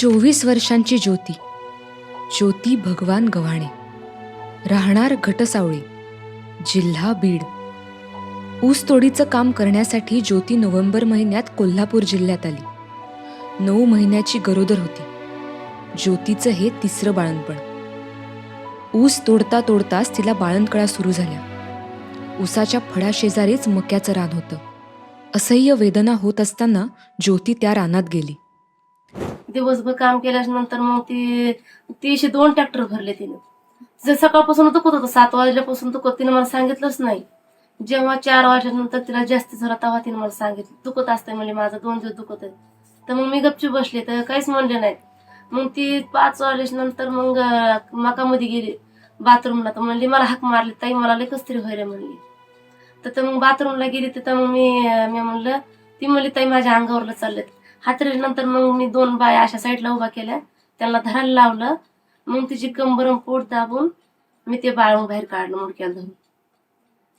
चोवीस वर्षांची ज्योती. ज्योती भगवान गव्हाणे. राहणार घटसावळी. जिल्हा बीड. ऊसतोडीचं काम करण्यासाठी ज्योती नोव्हेंबर महिन्यात कोल्हापूर जिल्ह्यात आली. नऊ महिन्याची गरोदर होती. ज्योतीचं हे तिसरं बाळणपण ऊस तोडता तोडताच तिला बाळणकळा सुरू झाल्या. ऊसाच्या फळाशेजारीच मक्याचं रान होतं. असह्य वेदना होत असताना ज्योती त्या रानात गेली. दिवसभर काम केल्यानंतर मग ती तीनशे दोन ट्रॅक्टर भरले तिने. तिचं सकाळपासून दुखत होतं सात वाजल्यापासून दुखत तिने मला सांगितलंच नाही. जेव्हा चार वाजल्यानंतर तिला जास्त झाला तेव्हा तिने मला सांगितलं दुखत असतंय म्हणजे माझं दोन दिवस दुखत आहे. तर मग मी गपचूप बसले तर काहीच म्हणले नाही. मग ती पाच वाजल्यानंतर नंतर मग मकामध्ये गेली बाथरूमला. तर म्हणली मला हाक मारली ताई मला लेखच तरी व्हायला म्हणली. तर तर मग बाथरूमला गेली तिथं मग मी मी म्हणलं ती म्हणली ताई माझ्या अंगावरला चाललेत हातरीनंतर मग मी दोन बाया अशा साईडला उभा केल्या. त्यांना धरायला लावलं. मग तिची कंबर आणि पोट दाबून मी ते बाळ बाहेर काढलं मुडक्याला धरून.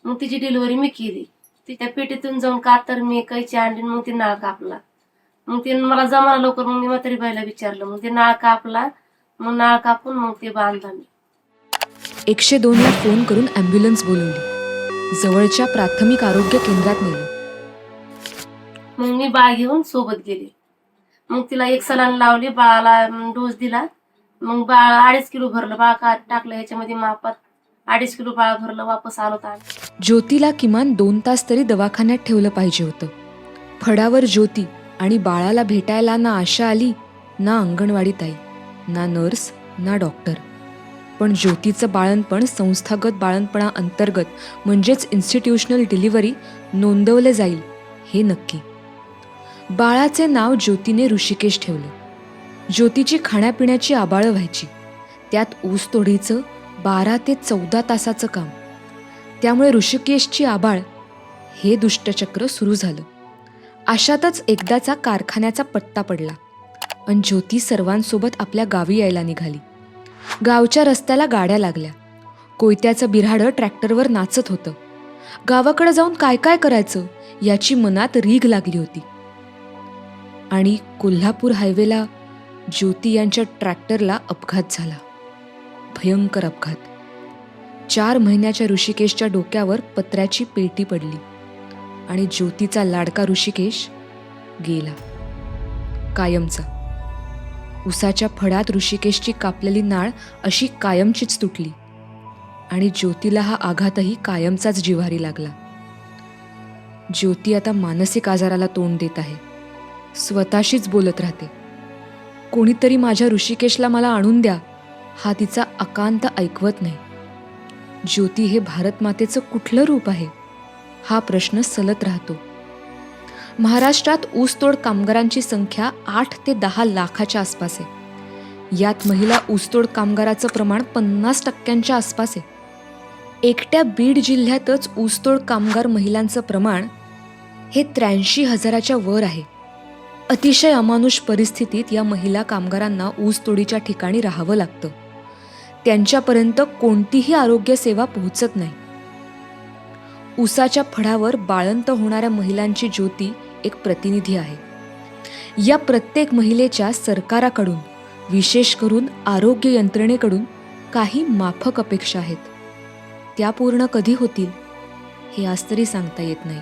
मग तिची डिलिव्हरी मी केली. ती त्या पेटीतून जाऊन कातर मी कैची आणली आणि मग ती नाळ कापला मग ते मला जमाना लवकर मग मी म्हातारी बाईला विचारलं. मग ते नाळ कापला मग नाळ कापून मग ते बांधला मी. एकशे दोनला फोन करून ॲम्ब्युलन्स बोलवली. जवळच्या प्राथमिक आरोग्य केंद्रात नेलं. मग मी बाळ घेऊन सोबत गेले. मग तिला एक सलान लावली बाळाला डोस दिला. मग बाळ अडीच किलो भरलं बाळ का टाकलं ह्याच्यामध्ये मापात अडीच किलो बाळ भरलं वापस आलो तर ज्योतीला किमान दोन तास तरी दवाखान्यात ठेवलं पाहिजे होतं. फडावर ज्योती आणि बाळाला भेटायला ना आशा आली ना अंगणवाडी ताई ना नर्स ना डॉक्टर. पण ज्योतीचं बाळणपण संस्थागत बाळणपणा अंतर्गत म्हणजेच इन्स्टिट्यूशनल डिलिव्हरी नोंदवले जाईल हे नक्की. बाळाचे नाव ज्योतीने ऋषिकेश ठेवलं. ज्योतीची खाण्यापिण्याची आबाळं व्हायची. त्यात ऊसतोडीचं बारा ते चौदा तासाचं काम. त्यामुळे ऋषिकेशची आबाळ हे दुष्टचक्र सुरू झालं. अशातच एकदाचा कारखान्याचा पट्टा पडला आणि ज्योती सर्वांसोबत आपल्या गावी यायला निघाली. गावच्या रस्त्याला गाड्या लागल्या. कोयत्याचं बिऱ्हाडं ट्रॅक्टरवर नाचत होतं. गावाकडे जाऊन काय काय करायचं याची मनात रीघ लागली होती. आणि कोल्हापूर हायवेला ज्योती यांच्या ट्रॅक्टरला अपघात झाला. भयंकर अपघात. चार महिन्याच्या ऋषिकेशच्या डोक्यावर पत्र्याची पेटी पडली आणि ज्योतीचा लाडका ऋषिकेश गेला. कायमचा. उसाच्या फडात ऋषिकेशची कापलेली नाळ अशी कायमचीच तुटली आणि ज्योतीला हा आघातही कायमचाच जिव्हारी लागला. ज्योती आता मानसिक आजाराला तोंड देत आहे. स्वतःशीच बोलत राहते. कोणीतरी माझ्या ऋषिकेशला मला आणून द्या हा तिचा अकांत ऐकवत नाही. ज्योती हे भारतमातेचं कुठलं रूप आहे? हा प्रश्न सलत राहतो. महाराष्ट्रात ऊसतोड कामगारांची संख्या आठ ते दहा लाखाच्या आसपास आहे. यात महिला ऊसतोड कामगाराचं प्रमाण पन्नास टक्क्यांच्या आसपास आहे. एकट्या बीड जिल्ह्यातच ऊसतोड कामगार महिलांचं प्रमाण हे त्र्याऐंशी हजाराच्या वर आहे. अतिशय अमानुष परिस्थितीत या महिला कामगारांना ऊसतोडीच्या ठिकाणी राहावं लागतं. त्यांच्यापर्यंत कोणतीही आरोग्य सेवा पोहोचत नाही. ऊसाच्या फडावर बाळंत होणाऱ्या महिलांची ज्योती एक प्रतिनिधी आहे. या प्रत्येक महिलेच्या सरकाराकडून विशेष करून आरोग्य यंत्रणेकडून काही माफक अपेक्षा आहेत. त्या पूर्ण कधी होतील हे आज तरी सांगता येत नाही.